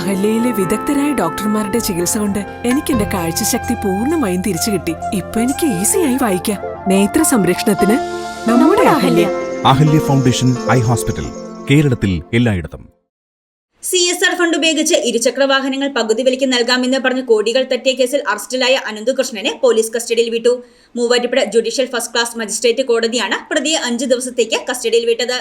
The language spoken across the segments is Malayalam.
അഹല്യയിലെ വിദഗ്ധരായ ഡോക്ടർമാരുടെ ചികിത്സ കൊണ്ട് എനിക്ക് എന്റെ കാഴ്ചശക്തി പൂർണമായും തിരിച്ചു കിട്ടി. ഇപ്പൊ എനിക്ക് ഈസിയായി വായിക്കാം. നേത്ര സംരക്ഷണത്തിന് നമ്മുടെ Ahalya. Ahalya foundation eye hospital കേരളത്തിൽ എല്ലായിടത്തും. സി എസ് ആർ ഫണ്ട് ഉപയോഗിച്ച് ഇരുചക്ര വാഹനങ്ങൾ പകുതി വിലയ്ക്ക് നൽകാമെന്ന് പറഞ്ഞ് കോടികൾ തട്ടിയ കേസിൽ അറസ്റ്റിലായ അനന്തുകൃഷ്ണനെ പോലീസ് കസ്റ്റഡിയിൽ വിട്ടു. Muvattupuzha judicial first class magistrate കോടതിയാണ് പ്രതിയെ അഞ്ചു ദിവസത്തേക്ക് കസ്റ്റഡിയിൽ വിട്ടത്.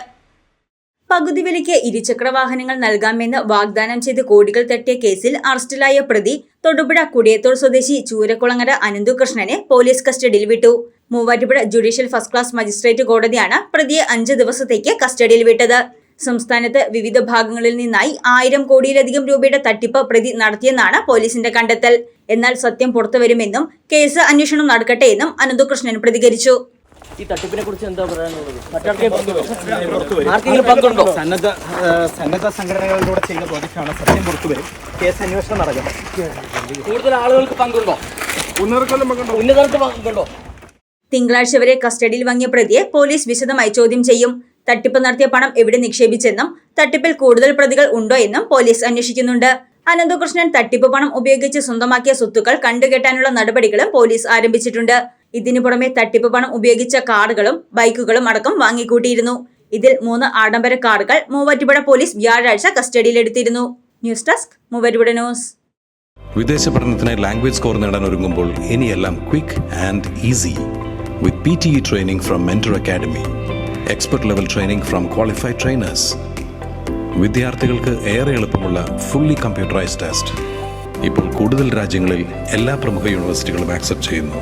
പകുതി വിലയ്ക്ക് ഇരുചക്ര വാഹനങ്ങൾ നൽകാമെന്ന് വാഗ്ദാനം ചെയ്ത് കോടികൾ തട്ടിയ കേസിൽ അറസ്റ്റിലായ പ്രതി തൊടുപുഴ കുടിയത്തോൾ സ്വദേശി ചൂരക്കുളങ്ങര അനന്തുകൃഷ്ണനെ പോലീസ് കസ്റ്റഡിയിൽ വിട്ടു. Muvattupuzha judicial first class magistrate കോടതിയാണ് പ്രതിയെ അഞ്ച് ദിവസത്തേക്ക് കസ്റ്റഡിയിൽ വിട്ടത്. സംസ്ഥാനത്ത് വിവിധ ഭാഗങ്ങളിൽ നിന്നായി ആയിരം കോടിയിലധികം രൂപയുടെ തട്ടിപ്പ് പ്രതി നടത്തിയെന്നാണ് പോലീസിന്റെ കണ്ടെത്തൽ. എന്നാൽ സത്യം പുറത്തുവരുമെന്നും കേസ് അന്വേഷണം നടക്കട്ടെ എന്നും അനന്തുകൃഷ്ണൻ പ്രതികരിച്ചു. ഈ തട്ടിപ്പിനെ കുറിച്ച് എന്താ പറയാനുള്ളത്? മറ്റാർക്കെങ്കിലും ആർക്കെങ്കിലും പങ്കുണ്ടോ? സന്നദ്ധ സന്നദ്ധ സംഘടനകളിലൂടെ ചെയ്യുന്ന പ്രോജക്റ്റാണ് സത്യം പുറത്തുവരും കേസ് അന്വേഷണം നടക്കും. കൂടുതൽ ആളുകൾക്ക് പങ്കുണ്ടോ? ഉന്നതർക്ക് പങ്കുണ്ടോ? തിങ്കളാഴ്ച വരെ കസ്റ്റഡിയിൽ വാങ്ങിയ പ്രതിയെ പോലീസ് വിശദമായി ചോദ്യം ചെയ്യും. തട്ടിപ്പ് നടത്തിയ പണം എവിടെ നിക്ഷേപിച്ചെന്നും തട്ടിപ്പിൽ കൂടുതൽ പ്രതികൾ ഉണ്ടോ എന്നും പോലീസ് അന്വേഷിക്കുന്നുണ്ട്. അനന്തകൃഷ്ണൻ തട്ടിപ്പ് പണം ഉപയോഗിച്ച് സ്വന്തമാക്കിയ സ്വത്തുക്കൾ കണ്ടുകെട്ടാനുള്ള നടപടികളും പോലീസ് ആരംഭിച്ചിട്ടുണ്ട്. ഇതിനു പുറമെ തട്ടിപ്പ് പണം ഉപയോഗിച്ച കാറുകളും ബൈക്കുകളും അടക്കം വാങ്ങിക്കൂട്ടിയിരുന്നു. ഇതിൽ മൂന്ന് ആഡംബര കാറുകൾ മൂവാറ്റുപുഴ പോലീസ് വ്യാഴാഴ്ച കസ്റ്റഡിയിലെടുത്തിരുന്നു. News desk Muvattupuzha news. വിദേശ പഠനത്തിനായി ലാംഗ്വേജ് സ്കോർ നേടാൻ ഒരുങ്ങുമ്പോൾ ഇനിയെല്ലാം quick and easy with P T E training from mentor academy expert level training from qualified trainers വിദ്യാർത്ഥികൾക്ക് ഏറെ എളുപ്പമുള്ള ഫുള്ളി കമ്പ്യൂട്ടറൈസ്ഡ് ടെസ്റ്റ് ഇപ്പോൾ കൂടുതൽ രാജ്യങ്ങളിൽ എല്ലാ പ്രമുഖ യൂണിവേഴ്സിറ്റികളും ആക്സെപ്റ്റ് ചെയ്യുന്നു.